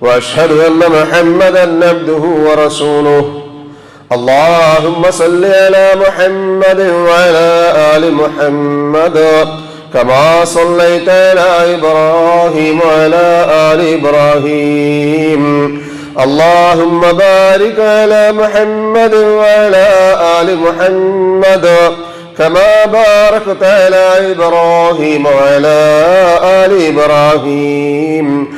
وأشهد أن محمدا عبده ورسوله. اللهم صل على محمد وعلى آل محمد كما صليت على إبراهيم وعلى آل إبراهيم. اللهم بارك على محمد وعلى آل محمد كما باركت على إبراهيم وعلى آل إبراهيم.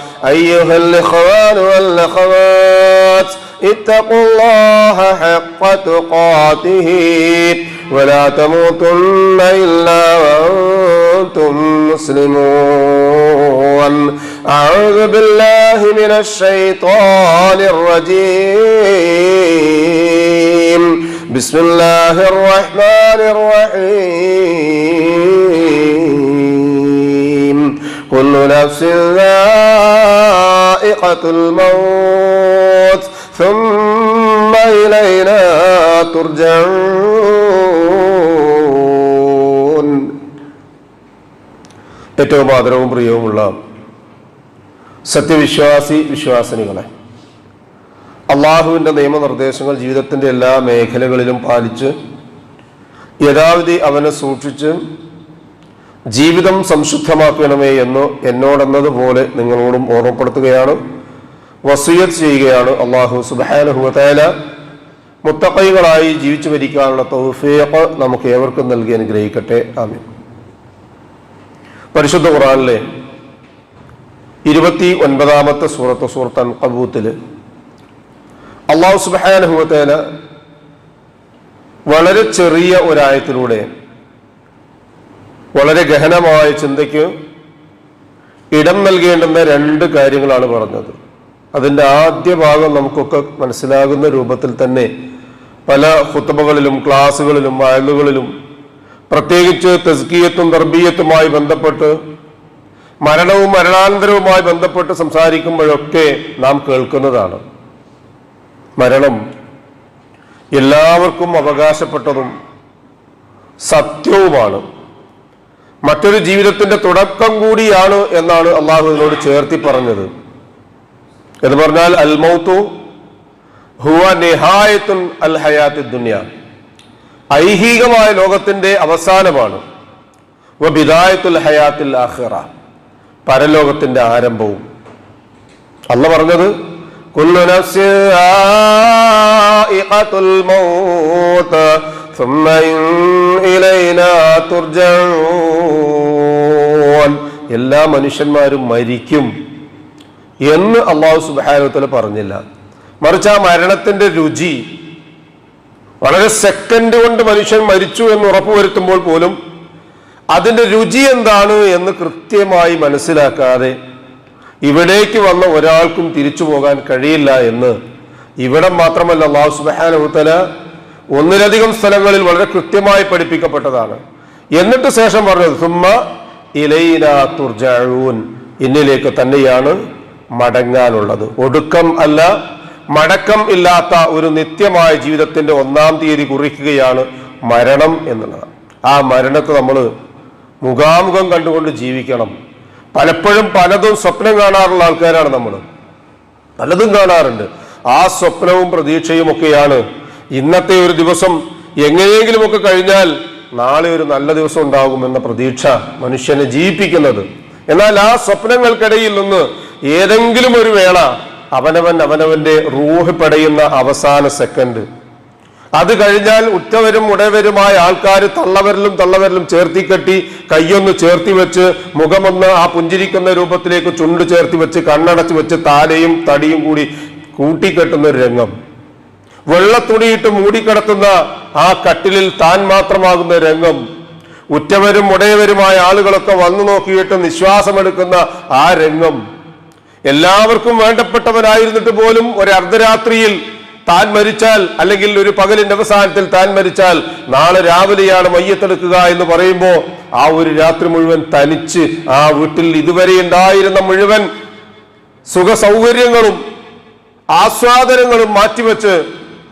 أيها الإخوان والأخوات اتقوا الله حق تقاته ولا تموتن إلا وأنتم مسلمون. أعوذ بالله من الشيطان الرجيم. بسم الله الرحمن الرحيم. كل نفس ذائقة الموت ثم إلينا ترجعون ഏറ്റവും ആദരവും പ്രിയവുമുള്ള സത്യവിശ്വാസി വിശ്വാസിനികളെ അള്ളാഹുവിൻ്റെ നിയമനിർദ്ദേശങ്ങൾ ജീവിതത്തിൻ്റെ എല്ലാ മേഖലകളിലും പാലിച്ച് യഥാവിധി അവനെ സൂക്ഷിച്ച് ജീവിതം സംശുദ്ധമാക്കണമേ എന്ന് എന്നോടെന്നതുപോലെ നിങ്ങളോടും ഓർമ്മപ്പെടുത്തുകയാണ്. വസീയത്ത് ചെയ്യുകയാണ് അള്ളാഹു സുബാനുഹുവല മുത്തക്കൈകളായി ജീവിച്ചു ഭരിക്കാനുള്ള തൗഫീഖ് നമുക്ക് ഏവർക്കും നൽകി അനുഗ്രഹിക്കട്ടെ. ആമീൻ. പരിശുദ്ധ ഖുറാനിലെ ഇരുപത്തി ഒൻപതാമത്തെ സൂറത്ത് സൂറത്ത് കബൂത്തിൽ അള്ളാഹു സുബാനുഹുവല വളരെ ചെറിയ ഒരായത്തിലൂടെ വളരെ ഗഹനമായ ചിന്തയ്ക്ക് ഇടം നൽകേണ്ടുന്ന രണ്ട് കാര്യങ്ങളാണ് പറഞ്ഞത്. അതിന്റെ ആദ്യ ഭാഗം നമുക്കൊക്കെ മനസ്സിലാകുന്ന രൂപത്തിൽ തന്നെ പല ഹുത്തബകളിലും ക്ലാസ്സുകളിലും വയലുകളിലും പ്രത്യേകിച്ച് തെസ്കീയത്തും ദർബീയത്തുമായി ബന്ധപ്പെട്ട് മരണവും മരണാനന്തരവുമായി ബന്ധപ്പെട്ട് സംസാരിക്കുമ്പോഴൊക്കെ നാം കേൾക്കുന്നതാണ്. മരണം എല്ലാവർക്കും അവകാശപ്പെട്ടതും സത്യവുമാണ്. മറ്റൊരു ജീവിതത്തിന്റെ തുടക്കം കൂടിയാണ് എന്നാണ് അള്ളാഹു ഇതിനോട് ചേർത്തി പറഞ്ഞത്. എന്ന് പറഞ്ഞാൽ അൽ മൗത്തു ഹുവ നിഹായത്തുൻ അൽ ഹയാത്തി ദുനിയ. ഐഹികമായ ലോകത്തിന്റെ അവസാനമാണ്. ബിദായത്തുൽ ഹയാത്തിൽ ആഖിറ. പരലോകത്തിന്റെ ആരംഭവും. അല്ല പറഞ്ഞത് കുല്ലു എല്ലാ മനുഷ്യന്മാരും മരിക്കും എന്ന് അള്ളാഹു സുബാനുത്തല പറഞ്ഞില്ല. മറിച്ച് ആ മരണത്തിന്റെ രുചി വളരെ സെക്കൻഡ് കൊണ്ട് മനുഷ്യൻ മരിച്ചു എന്ന് ഉറപ്പുവരുത്തുമ്പോൾ പോലും അതിന്റെ രുചി എന്താണ് എന്ന് കൃത്യമായി മനസ്സിലാക്കാതെ ഇവിടേക്ക് വന്ന ഒരാൾക്കും തിരിച്ചു പോകാൻ കഴിയില്ല എന്ന്. ഇവിടെ മാത്രമല്ല അള്ളാഹു സുബാനുത്തല ഒന്നിലധികം സ്ഥലങ്ങളിൽ വളരെ കൃത്യമായി പഠിപ്പിക്കപ്പെട്ടതാണ്. എന്നിട്ട് ശേഷം പറഞ്ഞത് സുമ്മ ഇലയില തുർജഊൻ. ഇന്നിലേക്ക് തന്നെയാണ് മടങ്ങാനുള്ളത്. ഒടുക്കം അല്ല മടക്കം ഇല്ലാത്ത ഒരു നിത്യമായ ജീവിതത്തിന്റെ ഒന്നാം തീയതി കുറിക്കുകയാണ് മരണം എന്നുള്ളത്. ആ മരണത്തെ നമ്മൾ മുഖാമുഖം കണ്ടുകൊണ്ട് ജീവിക്കണം. പലപ്പോഴും പലതും സ്വപ്നം കാണാറുള്ള ആൾക്കാരാണ് നമ്മൾ. പലതും കാണാറുണ്ട്. ആ സ്വപ്നവും പ്രതീക്ഷയും ഒക്കെയാണ് ഇന്നത്തെ ഒരു ദിവസം എങ്ങനെയെങ്കിലുമൊക്കെ കഴിഞ്ഞാൽ നാളെ ഒരു നല്ല ദിവസം ഉണ്ടാകുമെന്ന പ്രതീക്ഷ മനുഷ്യനെ ജീവിപ്പിക്കുന്നത്. എന്നാൽ ആ സ്വപ്നങ്ങൾക്കിടയിൽ നിന്ന് ഏതെങ്കിലും ഒരു വേള അവനവൻ അവനവന്റെ റൂഹ് പടയുന്ന അവസാന സെക്കൻഡ് അത് കഴിഞ്ഞാൽ ഉറ്റവരും ഉടയവരുമായ ആൾക്കാർ തള്ളവരിലും തള്ളവരിലും ചേർത്തി കെട്ടി കൈയൊന്ന് ചേർത്തി വെച്ച് മുഖമൊന്ന് ആ പുഞ്ചിരിക്കുന്ന രൂപത്തിലേക്ക് ചുണ്ട് ചേർത്തി വെച്ച് കണ്ണടച്ച് വെച്ച് താലയും തടിയും കൂടി കൂട്ടിക്കെട്ടുന്ന ഒരു രംഗം. വെള്ളത്തുണിയിട്ട് മൂടിക്കിടത്തുന്ന ആ കട്ടിലിൽ താൻ മാത്രമാകുന്ന രംഗം. ഉറ്റവരും ഉടയവരുമായ ആളുകളൊക്കെ വന്നു നോക്കിയിട്ട് നിശ്വാസമെടുക്കുന്ന ആ രംഗം. എല്ലാവർക്കും വേണ്ടപ്പെട്ടവനായിരുന്നിട്ട് പോലും ഒരു അർദ്ധരാത്രിയിൽ താൻ മരിച്ചാൽ അല്ലെങ്കിൽ ഒരു പകലിന്റെ അവസാനത്തിൽ താൻ മരിച്ചാൽ നാളെ രാവിലെയാണ് മയ്യത്തെടുക്കുക എന്ന് പറയുമ്പോൾ ആ ഒരു രാത്രി മുഴുവൻ തനിച്ച് ആ വീട്ടിൽ ഇതുവരെ ഉണ്ടായിരുന്ന മുഴുവൻ സുഖ സൗകര്യങ്ങളും ആസ്വാദനങ്ങളും മാറ്റിവെച്ച്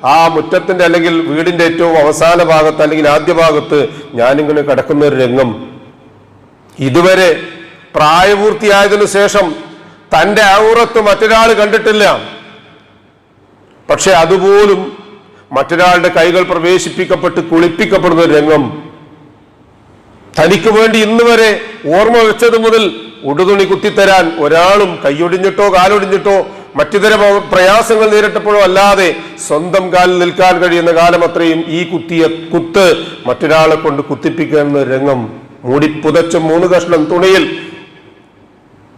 ആ മുറ്റത്തിന്റെ അല്ലെങ്കിൽ വീടിന്റെ ഏറ്റവും അവസാന ഭാഗത്ത് അല്ലെങ്കിൽ ആദ്യ ഭാഗത്ത് ഞാനിങ്ങനെ കിടക്കുന്ന ഒരു രംഗം. ഇതുവരെ പ്രായപൂർത്തിയായതിനു ശേഷം തന്റെ ഔറത്ത് മറ്റൊരാൾ കണ്ടിട്ടില്ല. പക്ഷെ അതുപോലും മറ്റൊരാളുടെ കൈകൾ പ്രവേശിപ്പിക്കപ്പെട്ട് കുളിപ്പിക്കപ്പെടുന്ന ഒരു രംഗം. തനിക്ക് വേണ്ടി ഇന്ന് വരെ ഓർമ്മ വെച്ചത് മുതൽ ഉടുതുണി കുത്തിത്തരാൻ ഒരാളും കൈയൊടിഞ്ഞിട്ടോ കാലൊടിഞ്ഞിട്ടോ മറ്റുതര പ്രയാസങ്ങൾ നേരിട്ടപ്പോഴോ അല്ലാതെ സ്വന്തം കാലിൽ നിൽക്കാൻ കഴിയുന്ന കാലം അത്രയും ഈ കുത്തിയ കുത്ത് മറ്റൊരാളെ കൊണ്ട് കുത്തിപ്പിക്കുന്ന രംഗം മൂടി പുതച്ച മൂന്ന് കഷ്ണം തുണിയിൽ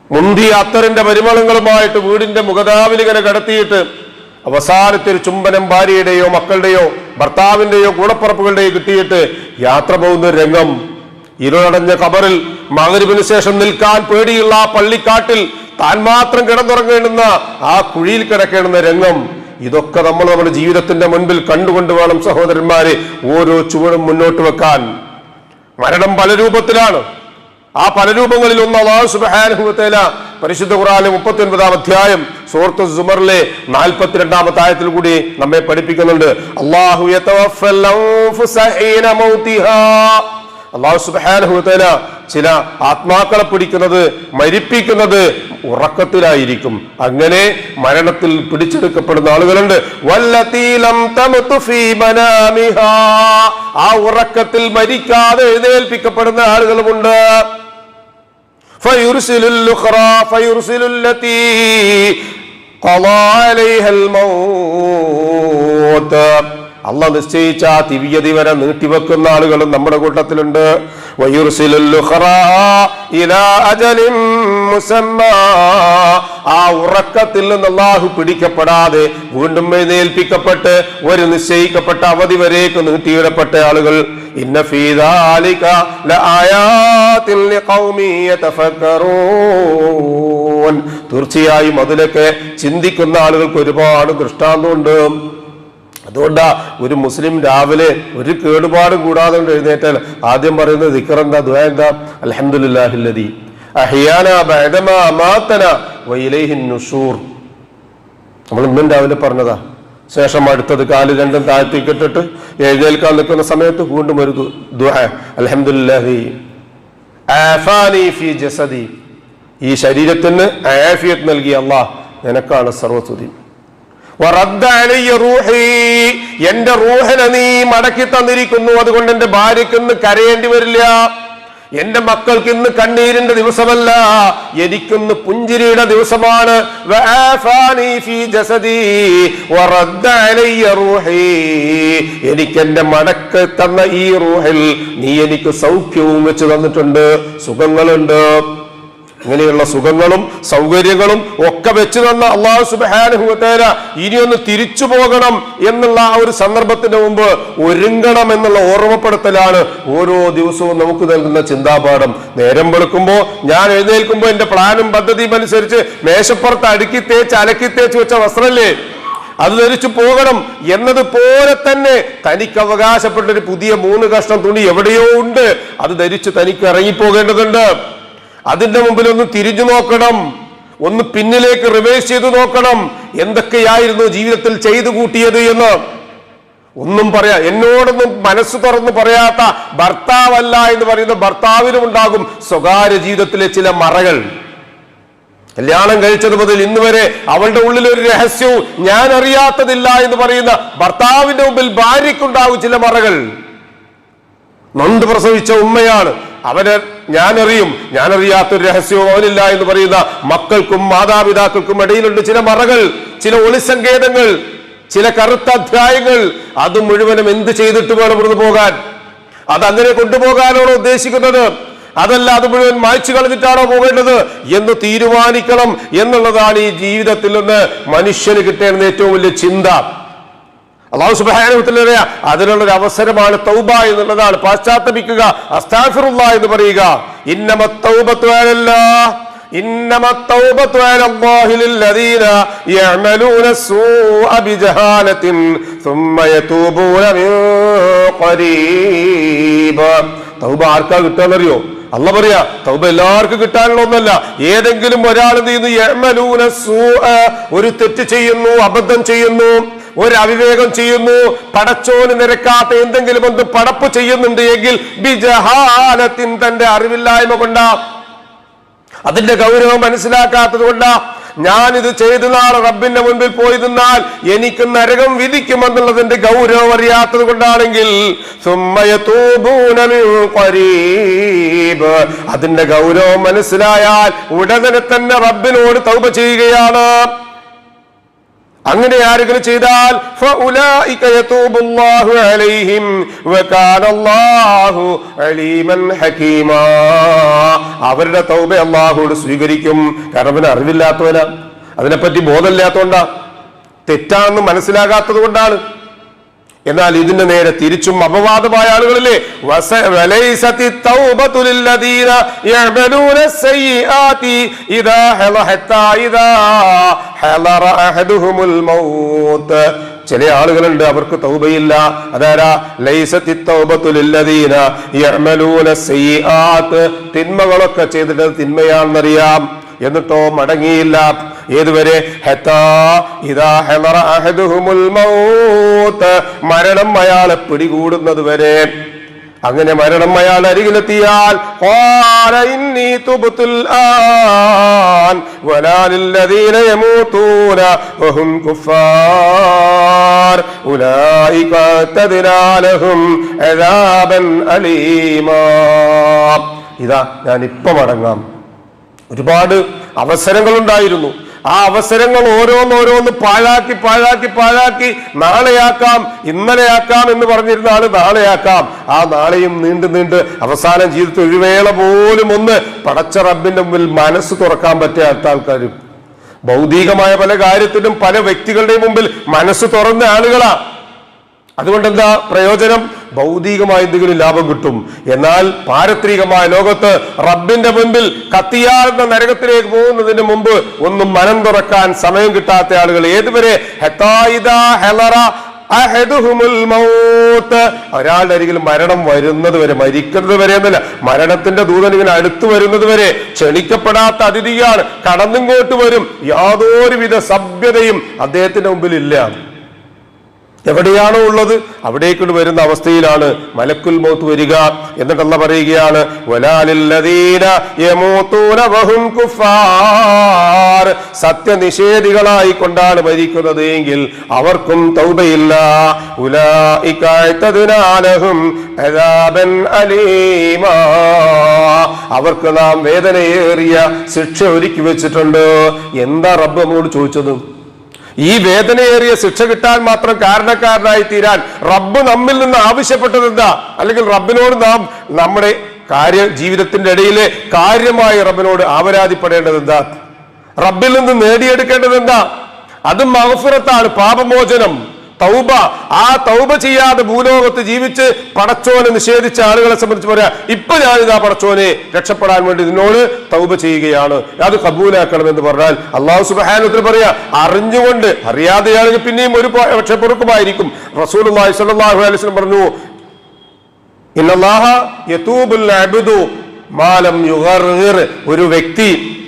മുന്തിയ അത്തറിന്റെ പരിമളങ്ങളുമായിട്ട് വീടിന്റെ മുഖതാവിലിങ്ങനെ കടത്തിയിട്ട് അവസാനത്തെ ഒരു ചുംബനം ഭാര്യയുടെയോ മക്കളുടെയോ ഭർത്താവിന്റെയോ കൂടപ്പുറപ്പുകളുടെയോ കിട്ടിയിട്ട് യാത്ര പോകുന്ന രംഗം ഇരുളടഞ്ഞ കബറിൽ മകരിവിന് ശേഷം നിൽക്കാൻ പേടിയുള്ള ആ പള്ളിക്കാട്ടിൽ താൻ മാത്രം കിടന്നുറങ്ങേണ്ടുന്ന ആ കുഴിയിൽ കിടക്കേണ്ടുന്ന രംഗം ഇതൊക്കെ നമ്മൾ നമ്മുടെ ജീവിതത്തിന്റെ മുൻപിൽ കണ്ടുകൊണ്ട് വേണം സഹോദരന്മാരെ ഓരോ ചുവടും മുന്നോട്ട് വെക്കാൻ. മരണം പല രൂപത്തിലാണ്. ആ പല രൂപങ്ങളിൽ ഒന്ന് അള്ളാഹു പരിശുദ്ധ ഖുർആനിലെ മുപ്പത്തി ഒൻപതാം അധ്യായം സൂറത്ത് സുമറിലെ നാൽപ്പത്തിരണ്ടാമത്തെ ആയത്തിൽ കൂടി നമ്മെ പഠിപ്പിക്കുന്നുണ്ട്. അള്ളാഹു അള്ളാഹു സുബാനുഹുത്തല ചില ആത്മാക്കളെ പിടിക്കുന്നത് മരിപ്പിക്കുന്നത് ഉറക്കത്തിലായിരിക്കും. അങ്ങനെ മരണത്തിൽ പിടിച്ചെടുക്കപ്പെടുന്ന ആളുകളുണ്ട്. ആ ഉറക്കത്തിൽ മരിക്കാതെ എഴുന്നേൽപ്പിക്കപ്പെടുന്ന ആളുകളുമുണ്ട്. ഫയുർസിലുല്ലത്തി അള്ള നിശ്ചയിച്ച ആ തിവ്യതി വരെ നീട്ടിവെക്കുന്ന ആളുകളും നമ്മുടെ കൂട്ടത്തിലുണ്ട്. ആ ഉറക്കത്തിൽ നിന്ന് അള്ളാഹു പിടിക്കപ്പെടാതെ വീണ്ടും എഴുന്നേൽപ്പിക്കപ്പെട്ട് ഒരു നിശ്ചയിക്കപ്പെട്ട അവധി വരേക്ക് നീട്ടിയിടപ്പെട്ട ആളുകൾ. തീർച്ചയായും അതിലൊക്കെ ചിന്തിക്കുന്ന ആളുകൾക്ക് ഒരുപാട് ദൃഷ്ടാന്തമുണ്ട്. അതുകൊണ്ടാ ഒരു മുസ്ലിം രാവിലെ ഒരു കേടുപാട് കൂടാതെ എഴുന്നേറ്റാൽ ആദ്യം പറയുന്നത് ദിക്കർ എന്താ ദുആ എന്താ അലഹമുല്ലാഹില്ലതി നമ്മൾ ഇന്നും രാവിലെ പറഞ്ഞതാ ശേഷം അടുത്തത് കാൽ രണ്ടും താഴ്ത്തിക്കിട്ടിട്ട് എഴുന്നേൽക്കാൻ നിൽക്കുന്ന സമയത്ത് വീണ്ടും ഒരു അലഹമുല്ലാഹി ആഫാനി ജസദി. ഈ ശരീരത്തിന് ആഫിയത്ത് നൽകിയ അള്ളാഹ് നിനക്കാണ് റൂഹി എന്റെ റൂഹിനെ നീ മടക്കി തന്നിരിക്കുന്നു അതുകൊണ്ട് എന്റെ ഭാര്യയ്ക്ക് ഇന്ന് കരയേണ്ടി വരില്ല. എന്റെ മക്കൾക്ക് ഇന്ന് കണ്ണീരിന്റെ ദിവസമല്ല എനിക്കിന്ന് പുഞ്ചിരിയുടെ ദിവസമാണ്. എനിക്ക് എന്റെ മടക്ക് തന്ന ഈ റൂഹിൽ നീ എനിക്ക് സൗഖ്യവും വെച്ച് തന്നിട്ടുണ്ട് സുഖങ്ങളുണ്ട്. ഇങ്ങനെയുള്ള സുഖങ്ങളും സൗകര്യങ്ങളും ഒക്കെ വെച്ച് തന്ന അള്ളാഹു സുബാനുഭവത്തേര ഇനിയൊന്ന് തിരിച്ചു പോകണം എന്നുള്ള ആ ഒരു സന്ദർഭത്തിന് മുമ്പ് ഒരുങ്ങണം എന്നുള്ള ഓർമ്മപ്പെടുത്തലാണ് ഓരോ ദിവസവും നമുക്ക് നൽകുന്ന ചിന്താപാഠം. നേരം വെളുക്കുമ്പോൾ ഞാൻ എഴുന്നേൽക്കുമ്പോൾ എന്റെ പ്ലാനും പദ്ധതിയും അനുസരിച്ച് മേശപ്പുറത്ത് അടുക്കി തേച്ച് അലക്കി തേച്ച് വെച്ച വസ്ത്രമല്ലേ അത് ധരിച്ചു പോകണം എന്നതുപോലെ തന്നെ തനിക്ക് അവകാശപ്പെട്ട ഒരു പുതിയ മൂന്ന് കഷ്ണം തുണി എവിടെയോ ഉണ്ട്. അത് ധരിച്ച് തനിക്ക് ഇറങ്ങിപ്പോകേണ്ടതുണ്ട്. അതിന്റെ മുമ്പിൽ ഒന്ന് തിരിഞ്ഞു നോക്കണം. ഒന്ന് പിന്നിലേക്ക് റിവേഴ്സ് ചെയ്തു നോക്കണം. എന്തൊക്കെയായിരുന്നു ജീവിതത്തിൽ ചെയ്തു കൂട്ടിയത് എന്ന്. ഒന്നും പറയാ എന്നോടൊന്നും മനസ്സ് തുറന്ന് പറയാത്ത ഭർത്താവല്ല എന്ന് പറയുന്ന ഭർത്താവിനും ഉണ്ടാകും സ്വകാര്യ ജീവിതത്തിലെ ചില മറകൾ. കല്യാണം കഴിച്ചത് മുതൽ ഇന്ന് വരെ അവളുടെ ഉള്ളിൽ ഒരു രഹസ്യവും ഞാൻ അറിയാത്തതില്ല എന്ന് പറയുന്ന ഭർത്താവിന്റെ മുമ്പിൽ ഭാര്യയ്ക്കുണ്ടാകും ചില മറകൾ. നൊന്ത് പ്രസവിച്ച ഉമ്മയാണ്. അവരെ ഞാനറിയും ഞാനറിയാത്തൊരു രഹസ്യവും അവനില്ല എന്ന് പറയുന്ന മക്കൾക്കും മാതാപിതാക്കൾക്കും ഇടയിലുണ്ട് ചില മറകൾ ചില ഒളിസങ്കേതങ്ങൾ ചില കറുത്ത അധ്യായങ്ങൾ. അത് മുഴുവനും എന്ത് ചെയ്തിട്ട് വേണം ഇവിടുന്ന് പോകാൻ? അതങ്ങനെ കൊണ്ടുപോകാനാണോ ഉദ്ദേശിക്കുന്നത്? അതല്ല അത് മുഴുവൻ മായ്ച്ചു കളഞ്ഞിട്ടാണോ പോകേണ്ടത്? എന്ന് തീരുമാനിക്കണം എന്നുള്ളതാണ് ഈ ജീവിതത്തിൽ നിന്ന് മനുഷ്യന് കിട്ടേണ്ട ഏറ്റവും വലിയ ചിന്ത. അള്ളാഹു സുബാനുത്തിലറിയ അതിനുള്ള ഒരു അവസരമാണ് തൗബ എന്നുള്ളതാണ് പാശ്ചാത്തപിക്കുക അസ്താഫിറുള്ള എന്ന് പറയുക ഇന്നമ തൗബത്തു അലല്ലാ إنما التوبة على الله للذين يعملون السوء بجهالة ثم يتوبون من قريب തൗബ ആർക്കാ കിട്ടാന്നറിയോ അല്ല പറയാ തൗബ എല്ലാവർക്കും കിട്ടാനുള്ള ഒന്നല്ല ഏതെങ്കിലും ഒരാൾ എന്ത് ചെയ്യുന്നു യഅ്മലൂന സൂഅ, ഒരു തെറ്റ് ചെയ്യുന്നു അബദ്ധം ചെയ്യുന്നു ഒരു അവിവേകം ചെയ്യുന്നു. പടച്ചോന് നിരക്കാത്ത എന്തെങ്കിലും ഒന്ന് പടപ്പ് ചെയ്യുന്നുണ്ട് എങ്കിൽ ബിജഹാലത്തിൻ തന്റെ അറിവില്ലായ്മ കൊണ്ടാ. അതിന്റെ ഗൗരവം മനസ്സിലാക്കാത്തത് കൊണ്ടാ. ഞാൻ ഇത് ചെയ്തു നാളെ റബ്ബിന്റെ മുൻപിൽ പോയി നിന്നാൽ എനിക്ക് നരകം വിധിക്കുമെന്നുള്ളതിന്റെ ഗൗരവം അറിയാത്തത് കൊണ്ടാണെങ്കിൽ. അതിന്റെ ഗൗരവം മനസ്സിലായാൽ ഉടനെ തന്നെ റബ്ബിനോട് തൗപ ചെയ്യുകയാണ്. അങ്ങനെ ആരെങ്കിലും ചെയ്താൽ അവരുടെ തൗബ അള്ളാഹുവോട് സ്വീകരിക്കും. കാരണം അവന് അറിവില്ലാത്തവനാ. അതിനെപ്പറ്റി ബോധമില്ലാത്തതുകൊണ്ടാ. തെറ്റാണെന്ന് മനസ്സിലാകാത്തത് കൊണ്ടാണ് എന്നാൽ ഇതിന്റെ നേരെ തിരിച്ചും അപവാദമായ ആളുകളിലെ ചില ആളുകളുണ്ട് അവർക്ക് തൗബയില്ല. അതാരാ? തിന്മകളൊക്കെ ചെയ്തിട്ട് തിന്മയാണെന്നറിയാം. എന്നിട്ടോ മടങ്ങിയില്ല. ഏതുവരെ? മരണം അയാളെ പിടികൂടുന്നത് വരെ. അങ്ങനെ മരണം അയാൾ അരികിലെത്തിയാൽ ഇതാ ഞാൻ ഇപ്പൊ മടങ്ങാം. ഒരുപാട് അവസരങ്ങൾ ഉണ്ടായിരുന്നു ആ അവസരങ്ങൾ ഓരോന്നോരോന്ന് പാഴാക്കി പാഴാക്കി പാഴാക്കി നാളെയാക്കാം ഇന്നലെയാക്കാം എന്ന് പറഞ്ഞിരുന്ന ആൾ നാളെയാക്കാം. ആ നാളെയും നീണ്ടു നീണ്ട് അവസാനം ജീവിതത്തിൽ ഒരു വേള പോലും ഒന്ന് പടച്ച റബ്ബിന്റെ മുമ്പിൽ മനസ്സ് തുറക്കാൻ പറ്റാത്ത ആൾക്കാരും. ഭൗതികമായ പല കാര്യത്തിലും പല വ്യക്തികളുടെയും മുമ്പിൽ മനസ്സ് തുറന്ന ആളുകളാ. അതുകൊണ്ട് എന്താ പ്രയോജനം? ഭൗതികമായ എന്തെങ്കിലും ലാഭം കിട്ടും. എന്നാൽ പാരത്രികമായ ലോകത്ത് റബ്ബിന്റെ മുൻപിൽ കത്തിയാർന്ന നരകത്തിലേക്ക് പോകുന്നതിന് മുമ്പ് ഒന്നും മനം തുറക്കാൻ സമയം കിട്ടാത്ത ആളുകൾ ഏതുവരെ? ഒരാളുടെ അരികിൽ മരണം വരുന്നത് വരെ മരിക്കുന്നത് വരെ എന്നല്ല മരണത്തിന്റെ ദൂതൻ ഇങ്ങനെ അടുത്തു വരുന്നത് വരെ ക്ഷണിക്കപ്പെടാത്ത അതിഥിയാണ്. കടന്നിങ്ങോട്ട് വരും. യാതൊരുവിധ സഭ്യതയും അദ്ദേഹത്തിന്റെ മുമ്പിൽ ഇല്ല എവിടെയാണോ ഉള്ളത് അവിടേക്ക് വരുന്ന അവസ്ഥയിലാണ്. മലക്കുൽ മൗത്ത് വരിക എന്നിട്ടല്ല പറയുകയാണ് സത്യനിഷേധികളായി കൊണ്ടാണ് മരിക്കുന്നത് എങ്കിൽ അവർക്കും തൗബയില്ല. അവർക്ക് നാം വേദനയേറിയ ശിക്ഷ ഒരുക്കി വെച്ചിട്ടുണ്ട്. എന്താ റബ്ബ് ചോദിച്ചത്? ഈ വേദനയേറിയ ശിക്ഷ കിട്ടാൻ മാത്രം കാരണക്കാരനായി തീരാൻ റബ്ബ് നമ്മിൽ നിന്ന് ആവശ്യപ്പെട്ടത് എന്താ? അല്ലെങ്കിൽ റബ്ബിനോട് നാം നമ്മുടെ കാര്യ ജീവിതത്തിന്റെ ഇടയിലെ കാര്യമായി റബ്ബിനോട് ആവരാതിപ്പെടേണ്ടത് എന്താ? റബ്ബിൽ നിന്ന് നേടിയെടുക്കേണ്ടത് എന്താ? അതും മഹഫുറത്താണ് പാപമോചനം. തൗബ. ആ തൗബ ചെയ്യാതെ ഭൂലോകത്ത് ജീവിച്ച് പടച്ചോനെ നിഷേധിച്ച ആളുകളെ സംബന്ധിച്ച് പറയാ ഇപ്പൊ ഞാനിതാ പടച്ചോനെ രക്ഷപ്പെടാൻ വേണ്ടി നിന്നോട് തൗബ ചെയ്യുകയാണ്. അത് കബൂലാക്കണം എന്ന് പറഞ്ഞാൽ അള്ളാഹു സുബാനുത്തിൽ പറയാ അറിഞ്ഞുകൊണ്ട് അറിയാതെയാണെങ്കിൽ പിന്നെയും ഒരു രക്ഷപ്പെറുക്കുമായിരിക്കും റസൂൽ വസല്ലം പറഞ്ഞു മാലം ഒരു വ്യക്തി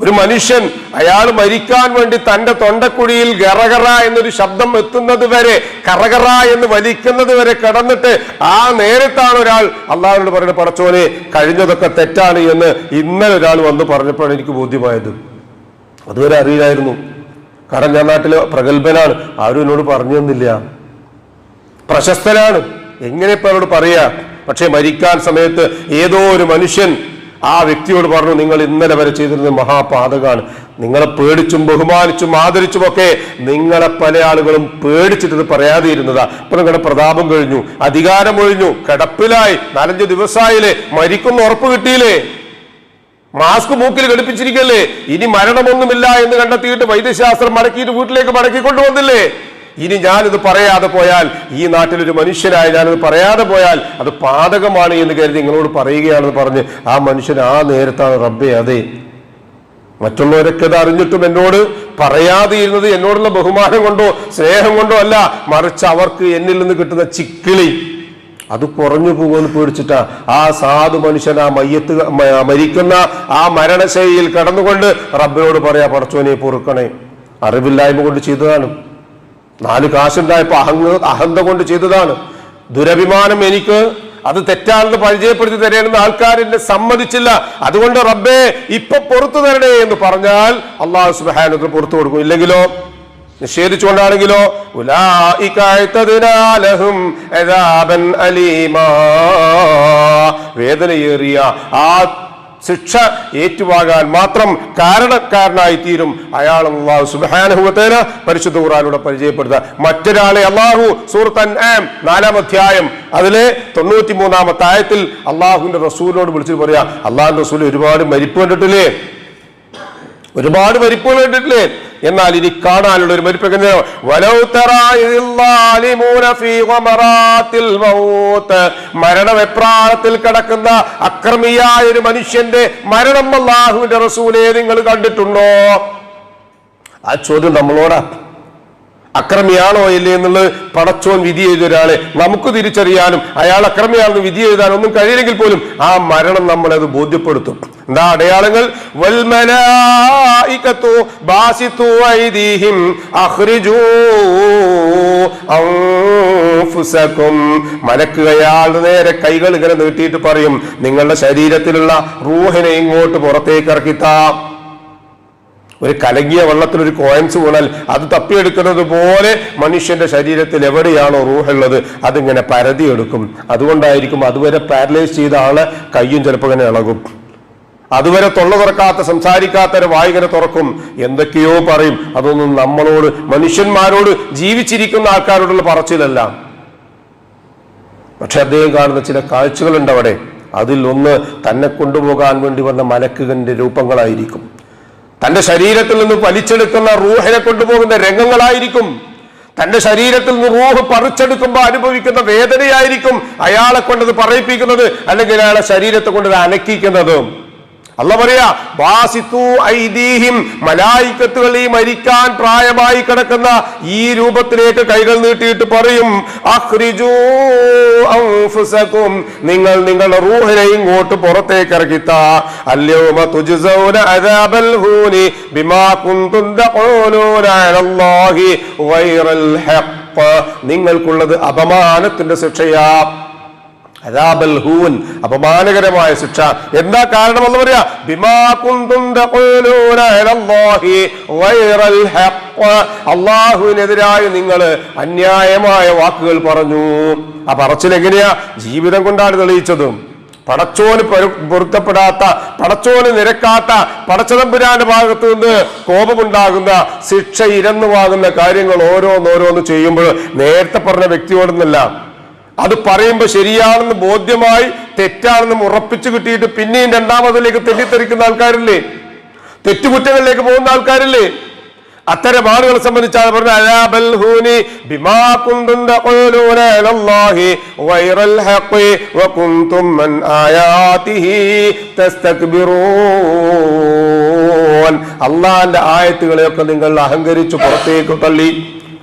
ഒരു മനുഷ്യൻ അയാൾ മരിക്കാൻ വേണ്ടി തന്റെ തൊണ്ടക്കുഴിയിൽ ഗറഗറ എന്നൊരു ശബ്ദം എത്തുന്നത് വരെ കറകറ എന്ന് വലിക്കുന്നത് വരെ കിടന്നിട്ട് ആ നേരത്താണ് ഒരാൾ അള്ളാഹുനോട് പറയുന്നത് പടച്ചോനെ കഴിഞ്ഞതൊക്കെ തെറ്റാണ് എന്ന് ഇന്നലെ ഒരാൾ വന്ന് പറഞ്ഞപ്പോഴാണ് എനിക്ക് ബോധ്യമായത്. അതുവരെ അറിയില്ലായിരുന്നു. കാരണം ഞാൻ നാട്ടിലെ പ്രഗത്ഭനാണ്. ആരും എന്നോട് പറഞ്ഞു തന്നില്ല. പ്രശസ്തനാണ്. എങ്ങനെ ഇപ്പൊ അവരോട് പറയാ? പക്ഷെ മരിക്കാൻ സമയത്ത് ഏതോ ഒരു മനുഷ്യൻ ആ വ്യക്തിയോട് പറഞ്ഞു നിങ്ങൾ ഇന്നലെ വരെ ചെയ്തിരുന്നത് മഹാപാതകാണ് നിങ്ങളെ പേടിച്ചും ബഹുമാനിച്ചും ആദരിച്ചും ഒക്കെ നിങ്ങളെ പല ആളുകളും പേടിച്ചിട്ട് ഇത് പറയാതെ ഇരുന്നതാ ഇപ്പൊ നിങ്ങളുടെ പ്രതാപം കഴിഞ്ഞു അധികാരം ഒഴിഞ്ഞു കിടപ്പിലായി നാലഞ്ച് ദിവസമായില്ലേ മരിക്കുന്ന ഉറപ്പ് കിട്ടിയില്ലേ? മാസ്ക് മൂക്കിൽ ഘടിപ്പിച്ചിരിക്കല്ലേ? ഇനി മരണമൊന്നുമില്ല എന്ന് കണ്ടെത്തിയിട്ട് വൈദ്യശാസ്ത്രം മടക്കിയിട്ട് വീട്ടിലേക്ക് മടക്കി കൊണ്ടുവന്നില്ലേ ഇനി ഞാനിത് പറയാതെ പോയാൽ ഈ നാട്ടിലൊരു മനുഷ്യനായി ഞാനിത് പറയാതെ പോയാൽ അത് പാതകമാണ് എന്ന് കരുതി നിങ്ങളോട് പറയുകയാണെന്ന് പറഞ്ഞ് ആ മനുഷ്യൻ ആ നേരത്താണ് റബ്ബെ അതെ. മറ്റുള്ളവരൊക്കെ ഇത് അറിഞ്ഞിട്ടും എന്നോട് പറയാതെ ഇരുന്നത് എന്നോടുള്ള ബഹുമാനം കൊണ്ടോ സ്നേഹം കൊണ്ടോ അല്ല മറിച്ച് അവർക്ക് എന്നിൽ നിന്ന് കിട്ടുന്ന ചിക്കിളി. അത് കുറഞ്ഞു പോകുമെന്ന് പേടിച്ചിട്ടാ ആ സാധു മനുഷ്യൻ ആ മയ്യത്ത് മരിക്കുന്ന ആ മരണശൈലിയിൽ കടന്നുകൊണ്ട് റബ്ബിനോട് പറയാ പറച്ചോനെ പൊറുക്കണേ. അറിവില്ലായ്മ കൊണ്ട് ചെയ്തതാണ്. നാല് കാശുണ്ടായപ്പോ അഹങ്ക അഹന്ത കൊണ്ട് ചെയ്തതാണ്. ദുരഭിമാനം എനിക്ക് അത് തെറ്റാണെന്ന് പരിചയപ്പെടുത്തി തരേണ്ടെന്ന് ആൾക്കാർ എന്നെ സമ്മതിച്ചില്ല. അതുകൊണ്ട് റബ്ബേ ഇപ്പൊ പുറത്തു തരണേ എന്ന് പറഞ്ഞാൽ അള്ളാഹു സുബാനത്തിന് പുറത്തു കൊടുക്കും. ഇല്ലെങ്കിലോ? നിഷേധിച്ചുകൊണ്ടാണെങ്കിലോ? വേദനയേറിയ ആ ശിക്ഷ ഏറ്റുവാകാൻ മാത്രം കാരണക്കാരനായി തീരും അയാൾ അള്ളാഹു സുബാനുഭവത്തേന പരിശുദ്ധ ഖുറാനൂടെ പരിചയപ്പെടുത്തുക. മറ്റൊരാളെ അള്ളാഹു സൂറത്തൻ ആം നാലാം അധ്യായം അതിലെ തൊണ്ണൂറ്റി മൂന്നാമത്തെ ആയത്തിൽ അള്ളാഹുവിന്റെ റസൂലിനോട് വിളിച്ചിട്ട് പറയാ അള്ളാഹുന്റെ റസൂൽ ഒരുപാട് മരിപ്പ് കണ്ടിട്ടില്ലേ? ഒരുപാട് മരിപ്പുകൾ കണ്ടിട്ടില്ലേ? എന്നാൽ ഇനി കാണാനുള്ള ഒരു മരിപ്പ് മരണം. മരണവെപ്രാളത്തിൽ കിടക്കുന്ന അക്രമിയായ ഒരു മനുഷ്യന്റെ മരണം അല്ലാഹുവിന്റെ റസൂലെ നിങ്ങൾ കണ്ടിട്ടുണ്ടോ? ആ ചോദ്യം നമ്മളോടാ. അക്രമിയാണോ ഇല്ലേ എന്നുള്ളത് പടച്ചോൻ വിധി ചെയ്ത ഒരാളെ നമുക്ക് തിരിച്ചറിയാനും അയാൾ അക്രമിയാണെന്ന് വിധി എഴുതാനും ഒന്നും കഴിയില്ലെങ്കിൽ പോലും ആ മരണം നമ്മളത് ബോധ്യപ്പെടുത്തും. എന്താ അടയാളങ്ങൾ? മലക്കുകയാളുടെ നേരെ കൈകൾ ഇങ്ങനെ നീട്ടിയിട്ട് പറയും നിങ്ങളുടെ ശരീരത്തിലുള്ള റൂഹിനെ ഇങ്ങോട്ട് പുറത്തേക്ക് ഇറക്കിത്താം. ഒരു കലങ്ങിയ വെള്ളത്തിൽ ഒരു കോയൻസ് വീണാൽ അത് തപ്പിയെടുക്കുന്നത് പോലെ മനുഷ്യന്റെ ശരീരത്തിൽ എവിടെയാണോ റൂഹുള്ളത് അതിങ്ങനെ പരതിയെടുക്കും. അതുകൊണ്ടായിരിക്കും അതുവരെ പാരലൈസ് ചെയ്ത ആൾ കയ്യും ചിലപ്പോൾ ഇങ്ങനെ ഇളകും. അതുവരെ തൊള്ള തുറക്കാത്ത സംസാരിക്കാത്ത വായികനെ തുറക്കും. എന്തൊക്കെയോ പറയും. അതൊന്നും നമ്മളോട് മനുഷ്യന്മാരോട് ജീവിച്ചിരിക്കുന്ന ആൾക്കാരോടുള്ള പറച്ചിലല്ല. പക്ഷെ അദ്ദേഹം കാണുന്ന ചില കാഴ്ചകളുണ്ട് അവിടെ. അതിൽ ഒന്ന് തന്നെ കൊണ്ടുപോകാൻ വേണ്ടി വന്ന മലക്കുകന്റെ രൂപങ്ങളായിരിക്കും. തന്റെ ശരീരത്തിൽ നിന്ന് വലിച്ചെടുക്കുന്ന റൂഹിനെ കൊണ്ടുപോകുന്ന രംഗങ്ങളായിരിക്കും. തന്റെ ശരീരത്തിൽ നിന്ന് റൂഹ് പറിച്ചെടുക്കുമ്പോൾ അനുഭവിക്കുന്ന വേദനയായിരിക്കും അയാളെ കൊണ്ടത് പറയിപ്പിക്കുന്നത് അല്ലെങ്കിൽ അയാളെ ശരീരത്തെ കൊണ്ടത് അനക്കിക്കുന്നതും. അല്ല പറയാ മലായിക്കത്തുകൾ ഈ മരിക്കാൻ പ്രായമായി കിടക്കുന്ന ഈ രൂപത്തിലേക്ക് കൈകൾ നീട്ടിയിട്ട് പറയും അഖ്രിജൂ അൻഫുസകും നിങ്ങൾ നിങ്ങളുടെ റൂഹിനെ ഇങ്ങോട്ട് പുറത്തേക്ക് ഇറക്കിത്താ അദാബൽ ബിമാ അലല്ലാഹി ഹഖ്. നിങ്ങൾക്കുള്ളത് അപമാനത്തിന്റെ ശിക്ഷയാ. അപമാനകരമായ ശിക്ഷ. എന്താ കാരണം എന്ന് പറയാ? ബിമാ ഹഖ്. നിങ്ങൾ അന്യായമായ വാക്കുകൾ പറഞ്ഞു. ആ പറച്ചിൽ എങ്ങനെയാ? ജീവിതം കൊണ്ടാണ് തെളിയിച്ചതും. പടച്ചോന് പൊരു- പൊരുത്തപ്പെടാത്ത പടച്ചോന് നിരക്കാത്ത പടച്ചതമ്പുരാന്റെ ഭാഗത്ത് നിന്ന് കോപമുണ്ടാകുന്ന ശിക്ഷ ഇരന്നു വാങ്ങുന്ന കാര്യങ്ങൾ ഓരോന്നോരോന്ന് ചെയ്യുമ്പോൾ നേരത്തെ പറഞ്ഞ വ്യക്തിയോടൊന്നല്ല. അത് പറയുമ്പോൾ ശരിയാണെന്ന് ബോധ്യമായി തെറ്റാണെന്ന് ഉറപ്പിച്ചു കിട്ടിയിട്ട് പിന്നെയും രണ്ടാമതിലേക്ക് തെറ്റിദ്ധരിക്കുന്ന ആൾക്കാരില്ലേ തെറ്റുകുറ്റങ്ങളിലേക്ക് പോകുന്ന ആൾക്കാരില്ലേ അത്തരം ആളുകളെ സംബന്ധിച്ചാണ് പറഞ്ഞത് അള്ളാന്റെ ആയത്തുകളെയൊക്കെ നിങ്ങൾ അഹങ്കരിച്ചു പുറത്തേക്ക് തള്ളി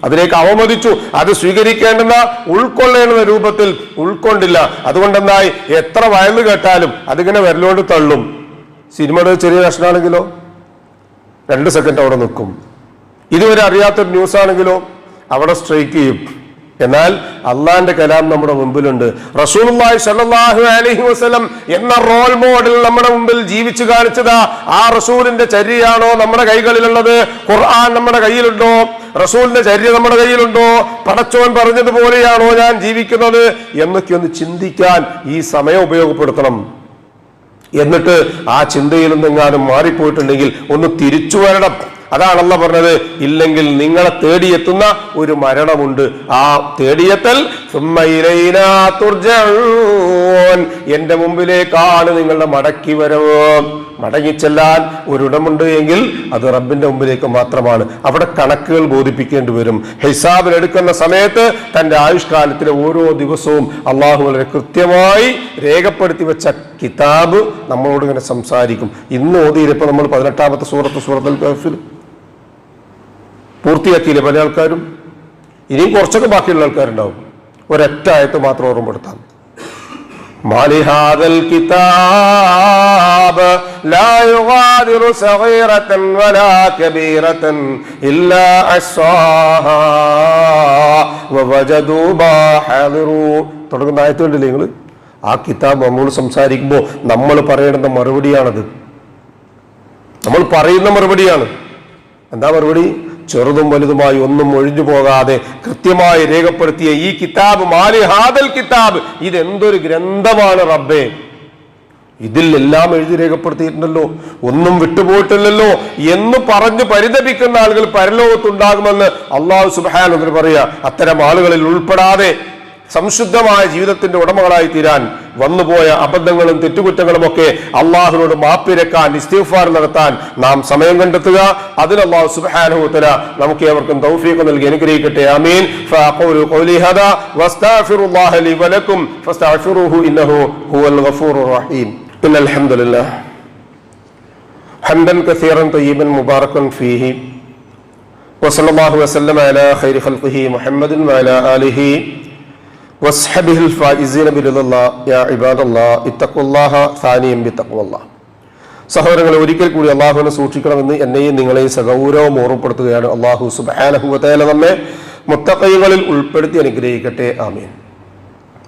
അതിലേക്ക് അവമതിച്ചു. അത് സ്വീകരിക്കേണ്ടുന്ന ഉൾക്കൊള്ളേണ്ടുന്ന രൂപത്തിൽ ഉൾക്കൊണ്ടില്ല. അതുകൊണ്ടെന്നായി എത്ര വയന്ന് കേട്ടാലും അതിങ്ങനെ വരലോണ്ട് തള്ളും. സിനിമയുടെ ചെറിയ കഷ്ണാണെങ്കിലോ? രണ്ട് സെക്കൻഡ് അവിടെ നിൽക്കും. ഇതുവരെ അറിയാത്തൊരു ന്യൂസ് ആണെങ്കിലോ അവിടെ സ്ട്രൈക്ക് ചെയ്യും. എന്നാൽ അള്ളാന്റെ കലാം നമ്മുടെ മുമ്പിലുണ്ട്. റസൂലുള്ളാഹി സ്വല്ലല്ലാഹു അലൈഹി വസല്ലം എന്ന റോൾ മോഡൽ നമ്മുടെ മുമ്പിൽ ജീവിച്ചു കാണിച്ചതാ ആ റസൂലിന്റെ ചര്യയാണോ നമ്മുടെ കൈകളിലുള്ളത്? ഖുർആൻ നമ്മുടെ കയ്യിലുണ്ടോ? റസൂലിന്റെ ചര്യ നമ്മുടെ കയ്യിലുണ്ടോ? പടച്ചോൻ പറഞ്ഞതുപോലെയാണോ ഞാൻ ജീവിക്കുന്നത്? എന്നൊക്കെ ഒന്ന് ചിന്തിക്കാൻ ഈ സമയം ഉപയോഗപ്പെടുത്തണം. എന്നിട്ട് ആ ചിന്തയിൽ നിന്നെങ്ങാനും മാറിപ്പോയിട്ടുണ്ടെങ്കിൽ ഒന്ന് തിരിച്ചു വരണം. അതാണല്ല പറഞ്ഞത്. ഇല്ലെങ്കിൽ നിങ്ങളെ തേടിയെത്തുന്ന ഒരു മരണമുണ്ട്. ആ തേടിയെത്തൽ. എന്റെ മുമ്പിലേക്കാണ് നിങ്ങളുടെ മടക്കി വരവ് മടങ്ങിച്ചെല്ലാൻ ഒരിടമുണ്ട് എങ്കിൽ അത് റബ്ബിന്റെ മുമ്പിലേക്ക് മാത്രമാണ്. അവിടെ കണക്കുകൾ ബോധിപ്പിക്കേണ്ടി വരും. ഹിസാബിൽ എടുക്കുന്ന സമയത്ത് തന്റെ ആയുഷ്കാലത്തിലെ ഓരോ ദിവസവും അള്ളാഹു വളരെ കൃത്യമായി രേഖപ്പെടുത്തി വെച്ച കിതാബ് നമ്മളോട് ഇങ്ങനെ സംസാരിക്കും. ഇന്ന് ഓതിയിലിപ്പോ നമ്മൾ പതിനെട്ടാമത്തെ സൂറത്ത് സൂറത്തുൽ കഫിൽ പൂർത്തിയാക്കിയില്ലേ പല ആൾക്കാരും? ഇനിയും കുറച്ചൊക്കെ ബാക്കിയുള്ള ആൾക്കാരുണ്ടാവും. ഒരൊറ്റ ആയത്ത് മാത്രം ഓർമ്മപ്പെടുത്താം. മാലിഹാദൽ കിതാബ് لا يغادر صغيرة ولا كبيرة إلا أحصاها ووجدوا ما حاضروا തുടങ്ങുന്ന ആയത്തുണ്ടല്ലേ നിങ്ങൾ ആ കിതാബ് നമ്മൾ സംസാരിക്കുമ്പോൾ നമ്മൾ പറയേണ്ടുന്ന മറുപടിയാണത് നമ്മൾ പറയുന്ന മറുപടിയാണ് എന്താ മറുപടി ചെറുതും വലുതുമായി ഒന്നും ഒഴിഞ്ഞു പോകാതെ കൃത്യമായി രേഖപ്പെടുത്തിയ ഈ കിതാബ് മാലി ഹാദൽ കിതാബ് ഇതെന്തൊരു ഗ്രന്ഥമാണ് റബ്ബേ? ഇതിൽ എല്ലാം എഴുതി രേഖപ്പെടുത്തിയിട്ടുണ്ടല്ലോ. ഒന്നും വിട്ടുപോയിട്ടില്ലല്ലോ എന്ന് പറഞ്ഞ് പരിതപിക്കുന്ന ആളുകൾ പരലോകത്തുണ്ടാകുമെന്ന് അള്ളാഹു സുബാനുദ്ര പറയാ. അത്തരം ആളുകളിൽ ഉൾപ്പെടാതെ സംശുദ്ധമായ ജീവിതത്തിന്റെ ഉടമകളായി തീരാൻ വന്നുപോയ അബദ്ധങ്ങളും തെറ്റുകുറ്റങ്ങളും ഒക്കെ അള്ളാഹുനോട് മാപ്പിരക്കാൻ ഇസ്തിഫാർ നടത്താൻ നാം സമയം കണ്ടെത്തുക അതിൽ അള്ളാഹു സുബ്ഹാനഹു നമുക്ക് ഏവർക്കും തൗഫീഖ് നൽകി അനുഗ്രഹിക്കട്ടെ ആമീൻ ഫഅഖൂലു ഖൗലി ഹദാ വസ്തഗ്ഫിറുല്ലാഹ ലി വലക്കും ഫസ്തഗ്ഫിറുഹു ഇന്നഹു ഹുവൽ ഗഫൂറുർ റഹീം ഇന്നൽ ഹംദുലില്ലാഹ് حمدا كثيرا طيبا مباركا فيه وصلى الله وسلم على خير خلقه محمد وعلى آله وصحبه الفائزين برضا الله يا عباد الله اتقوا الله ثانيا بتقوى الله സഹോദരങ്ങളെ ഒരിക്കൽ കൂടി അള്ളാഹുവിനെ സൂക്ഷിക്കണമെന്ന് എന്നെയും നിങ്ങളെയും സഗൗരവം ഓർമ്മപ്പെടുത്തുകയാണ് അള്ളാഹു സുബാനഹുവതേല നമ്മെ മുത്തക്കൈകളിൽ ഉൾപ്പെടുത്തി അനുഗ്രഹിക്കട്ടെ ആമീൻ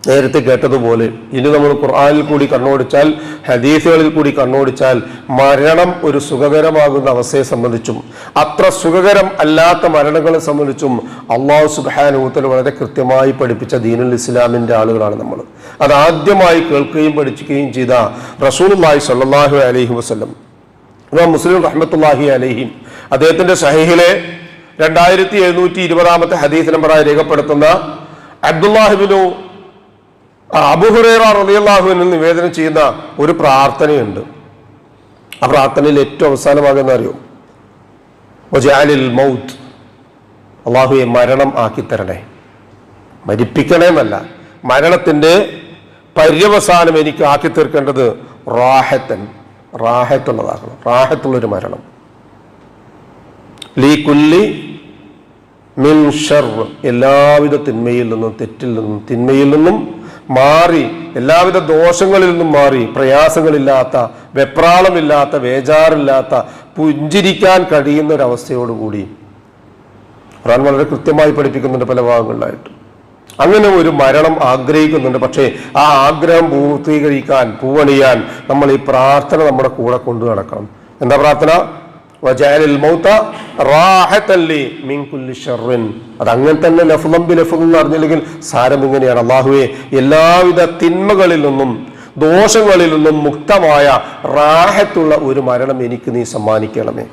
നേരത്തെ കേട്ടതുപോലെ ഇനി നമ്മൾ ഖുർആനിൽ കൂടി കണ്ണോടിച്ചാൽ ഹദീസുകളിൽ കൂടി കണ്ണോടിച്ചാൽ മരണം ഒരു സുഖകരമാകുന്ന അവസ്ഥയെ സംബന്ധിച്ചും അത്ര സുഖകരം അല്ലാത്ത മരണങ്ങളെ സംബന്ധിച്ചും അള്ളാഹു സുബാനൂത്തൽ വളരെ കൃത്യമായി പഠിപ്പിച്ച ദീനുൽ ഇസ്ലാമിന്റെ ആളുകളാണ് നമ്മൾ. അത് ആദ്യമായി കേൾക്കുകയും പഠിക്കുകയും ചെയ്ത റസൂലുള്ളാഹി സ്വല്ലല്ലാഹു അലഹി വസ്ലം ഇമാം മുസ്ലിം റഹ്മത്തുല്ലാഹി അലഹിം അദ്ദേഹത്തിന്റെ സഹീഹിലെ രണ്ടായിരത്തി എഴുന്നൂറ്റി ഇരുപതാമത്തെ ഹദീസ് നമ്പറായി രേഖപ്പെടുത്തുന്ന അബ്ദുല്ലാഹിബിനു അബുഹുറേറ നിവേദനം ചെയ്യുന്ന ഒരു പ്രാർത്ഥനയുണ്ട്. ആ പ്രാർത്ഥനയിൽ ഏറ്റവും അവസാനമാകുന്ന അറിയോ മൗത്ത്. അള്ളാഹുയെ മരണം ആക്കി തരണേ മരിപ്പിക്കണേ എന്നല്ല. മരണത്തിന്റെ പര്യവസാനം എനിക്ക് ആക്കി തീർക്കേണ്ടത് റാഹത്തൻ. റാഹത്തുള്ളതാകണം. റാഹത്തുള്ളൊരു മരണം. ലീ കുല്ലി മിൻ ഷർ. എല്ലാവിധ തിന്മയിൽ നിന്നും തെറ്റിൽ നിന്നും തിന്മയിൽ നിന്നും മാറി എല്ലാവിധ ദോഷങ്ങളിൽ നിന്നും മാറി പ്രയാസങ്ങളില്ലാത്ത വെപ്രാളമില്ലാത്ത വേജാറില്ലാത്ത പുഞ്ചിരിക്കാൻ കഴിയുന്ന ഒരവസ്ഥയോടുകൂടി. ഖുറാൻ വളരെ കൃത്യമായി പഠിപ്പിക്കുന്നുണ്ട് പല ഭാഗങ്ങളിലായിട്ട്. അങ്ങനെ ഒരു മരണം ആഗ്രഹിക്കുന്നുണ്ട്. പക്ഷേ ആ ആഗ്രഹം പൂർത്തീകരിക്കാൻ പൂവണിയാൻ നമ്മൾ ഈ പ്രാർത്ഥന നമ്മുടെ കൂടെ കൊണ്ടു നടക്കണം. എന്താ പ്രാർത്ഥന? അത് അങ്ങനെ തന്നെ ലഫ്ളം ബി ലഫ്ളം എന്ന് അറിഞ്ഞില്ലെങ്കിൽ സാരം ഇങ്ങനെയാണ്. അള്ളാഹുവെ എല്ലാവിധ തിന്മകളിൽ നിന്നും ദോഷങ്ങളിൽ നിന്നും മുക്തമായ റാഹത്തുള്ള ഒരു മരണം എനിക്ക് നീ സമ്മാനിക്കണമേ.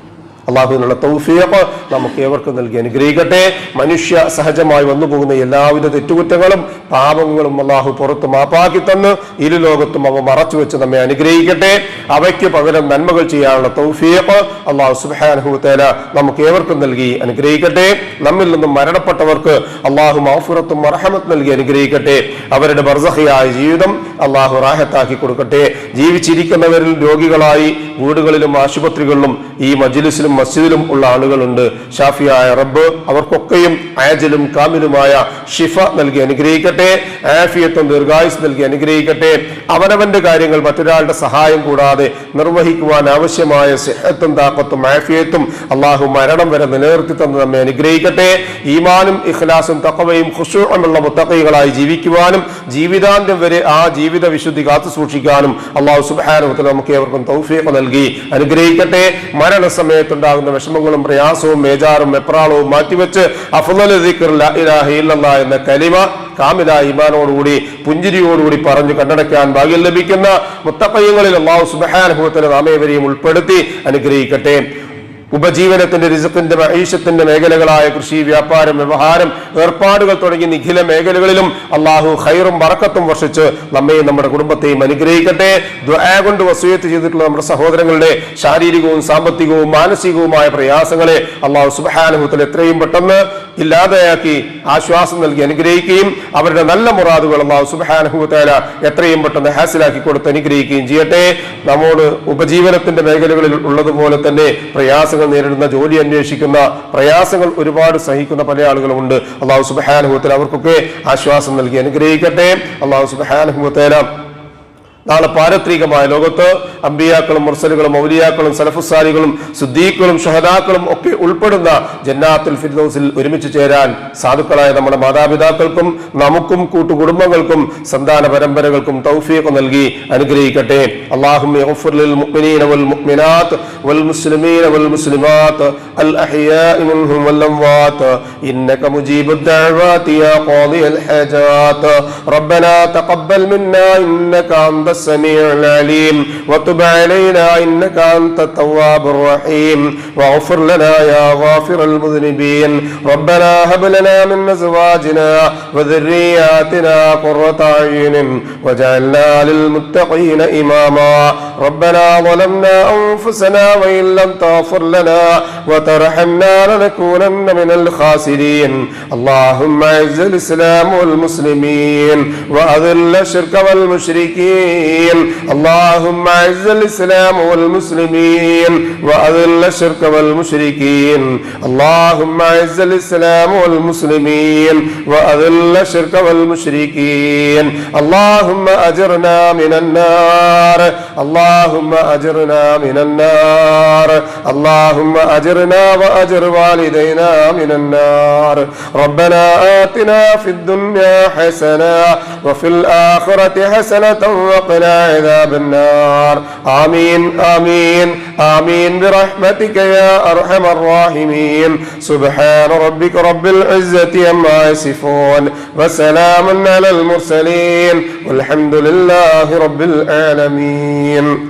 അള്ളാഹുവിനുള്ള തൗഫീഖ് നമുക്ക് ഏവർക്കും നൽകി അനുഗ്രഹിക്കട്ടെ. മനുഷ്യ സഹജമായി വന്നു പോകുന്ന എല്ലാവിധ തെറ്റുകുറ്റങ്ങളും പാപങ്ങളും അള്ളാഹു പുറത്ത് മാപ്പാക്കി തന്ന് ഇരു ലോകത്തും അവ മറച്ചു വെച്ച് നമ്മെ അനുഗ്രഹിക്കട്ടെ. അവയ്ക്ക് പകരം നന്മകൾ ചെയ്യാനുള്ള തൗഫീഖ് അള്ളാഹു സുബാനഹുത്തേല നമുക്ക് ഏവർക്കും നൽകി അനുഗ്രഹിക്കട്ടെ. നമ്മിൽ നിന്നും മരണപ്പെട്ടവർക്ക് അള്ളാഹു മാഫുറത്തും മർഹമത്ത് നൽകി അനുഗ്രഹിക്കട്ടെ. അവരുടെ ബർസഹയായ ജീവിതം അള്ളാഹു റാഹത്താക്കി കൊടുക്കട്ടെ. ജീവിച്ചിരിക്കുന്നവരിൽ രോഗികളായി വീടുകളിലും ആശുപത്രികളിലും ഈ മജ്ലിസിലും മസ്ജിദിലും ഉള്ള ആളുകളുണ്ട്. ഷാഫിയായ റബ്ബ് അവർക്കൊക്കെയും ആജലും കാമിലുമായ ഷിഫ നൽകി അനുഗ്രഹിക്കട്ടെ ആഫിയത്തും ദീർഘായുസ് നൽകി അനുഗ്രഹിക്കട്ടെ. അവനവന്റെ കാര്യങ്ങൾ മറ്റൊരാളുടെ സഹായം കൂടാതെ നിർവഹിക്കുവാൻ ആവശ്യമായ സിഹത്തും താക്കത്തും ആഫിയത്തും അള്ളാഹു മരണം വരെ നിലനിർത്തി തന്ന് നമ്മെ അനുഗ്രഹിക്കട്ടെ. ഈമാനും ഇഖ്ലാസും തക്കവയും ഖുഷുമുള്ള മുത്തക്കൈകളായി ജീവിക്കുവാനും ജീവിതാന്ത്യം വരെ ആ ജീവിത വിശുദ്ധി കാത്തു സൂക്ഷിക്കാനും അള്ളാഹു സുബാനുത്തിൽ നമുക്ക് ഏവർക്കും തൗഫീഖ് നൽകി. അനുഗ്രഹിക്കട്ടെ. മരണസമയത്തുണ്ടാകുന്ന ഉണ്ടാകുന്ന വിഷമങ്ങളും പ്രയാസവും മേജാറും മെപ്രാളവും മാറ്റിവെച്ച് അഫ്ദൽ ദിക്ർ ലാ ഇലാഹ ഇല്ലല്ലാഹ് എന്ന കലിമ കാമില ഇമാനോടുകൂടി പുഞ്ചിരിയോടുകൂടി പറഞ്ഞു കണ്ടടയ്ക്കാൻ ഭാഗ്യം ലഭിക്കുന്ന മുത്തപ്പയ്യങ്ങളിൽ അള്ളാഹു സുബഹാനുഭവത്തിന് നാമേവരെയും ഉൾപ്പെടുത്തി അനുഗ്രഹിക്കട്ടെ. ഉപജീവനത്തിന്റെ രിസത്തിന്റെ മഹീഷത്തിന്റെ മേഖലകളായ കൃഷി വ്യാപാരം വ്യവഹാരം ഏർപ്പാടുകൾ തുടങ്ങി നിഖില മേഖലകളിലും അള്ളാഹു ഹൈറും വറക്കത്തും വർഷിച്ച് നമ്മയും നമ്മുടെ കുടുംബത്തെയും അനുഗ്രഹിക്കട്ടെ. കൊണ്ട് വസൂയത്ത് ചെയ്തിട്ടുള്ള നമ്മുടെ സഹോദരങ്ങളുടെ ശാരീരികവും സാമ്പത്തികവും മാനസികവുമായ പ്രയാസങ്ങളെ അള്ളാഹു സുബാനുഭവത്തിൽ എത്രയും പെട്ടെന്ന് ഇല്ലാതെയാക്കി ആശ്വാസം നൽകി അനുഗ്രഹിക്കുകയും അവരുടെ നല്ല മുറാദുകൾ അള്ളാഹു സുബാനുഭവത്തേല എത്രയും പെട്ടെന്ന് ഹാസിലാക്കി കൊടുത്ത് അനുഗ്രഹിക്കുകയും ചെയ്യട്ടെ. നമ്മോട് ഉപജീവനത്തിന്റെ മേഖലകളിൽ ഉള്ളതുപോലെ തന്നെ പ്രയാസങ്ങൾ നേരിടുന്ന ജോലി അന്വേഷിക്കുന്ന പ്രയാസങ്ങൾ ഒരുപാട് സഹിക്കുന്ന പല ആളുകളുമുണ്ട്. അള്ളാഹു സുബഹാനുഭവത്തിൽ അവർക്കൊക്കെ ആശ്വാസം നൽകി അനുഗ്രഹിക്കട്ടെ. അള്ളാഹു സുബഹാനുഭവത്തേല നാളെ പാരത്രികമായ ലോകത്ത് അമ്പിയാക്കളും മുർസലുകളും മൗലിയാക്കളും സലഫുസാലികളും സുദ്ദീഖുകളും ഷഹദാക്കളും ഒക്കെ ഉൾപ്പെടുന്ന ജന്നാത്തുൽ ഫിർദൗസിൽ ഒരുമിച്ച് ചേരാൻ സാധുക്കളായ നമ്മുടെ മാതാപിതാക്കൾക്കും നമുക്കും കൂട്ടുകുടുംബങ്ങൾക്കും സന്താന പരമ്പരകൾക്കും തൗഫീഖ് നൽകി അനുഗ്രഹിക്കട്ടെ അള്ളാഹും للمؤمنين والمؤمنات والمسلمين والمسلمات الأحياء منهم والأموات إنك مجيب الدعوات يا قاضي الحاجات ربنا تقبل منا إنك أنت السميع العليم وتب علينا إنك أنت التواب الرحيم واغفر لنا يا غافر المذنبين ربنا هب لنا من أزواجنا وذرياتنا قرة أعين واجعلنا للمتقين إماما ربنا ظلمنا أنفسنا وإن لم تغفر لنا وترحمنا لنكونن من الخاسرين اللهم أعز الإسلام والمسلمين وأذل الشرك والمشركين اللهم أعز الإسلام والمسلمين وأذل الشرك والمشركين اللهم أعز الإسلام والمسلمين وأذل الشرك والمشركين اللهم أجرنا من النار اللهم أجرنا من النار اللهم أجرنا وأجر والدينا من النار ربنا آتنا في الدنيا حسنة وفي الآخرة حسنة وقنا عذاب النار. آمين آمين آمين. برحمتك يا أرحم الراحمين. سبحان ربك رب العزة عما يصفون. وسلام على المرسلين. والحمد لله رب العالمين.